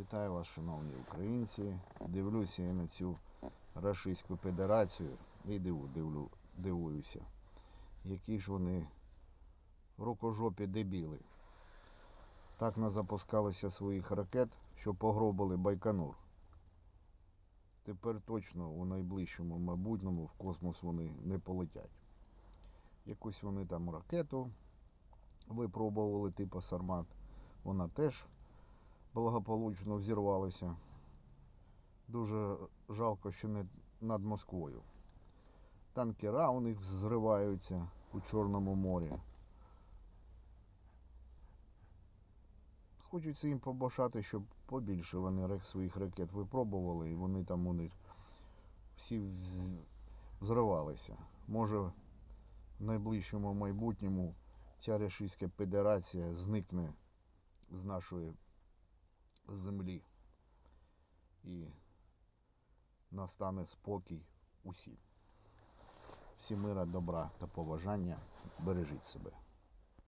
Вітаю вас, шановні українці. Дивлюся я на цю Рашистську Федерацію і диву, дивлю, дивуюся. Які ж вони рукожопі дебіли. Так назапускалися своїх ракет, що погробили Байконур. Тепер точно у найближчому майбутньому в космос вони не полетять. Якусь вони там ракету випробували, типу Сармат. Вона теж благополучно взірвалися. Дуже жалко, що не над Москвою. Танкера у них зриваються у Чорному морі. Хочеться їм побажати, щоб побільше вони своїх ракет випробували і вони там у них всі взривалися. Може в найближчому майбутньому ця Російська Федерація зникне з нашої землі і настане спокій усім. Всі мира, добра та поважання. Бережіть себе.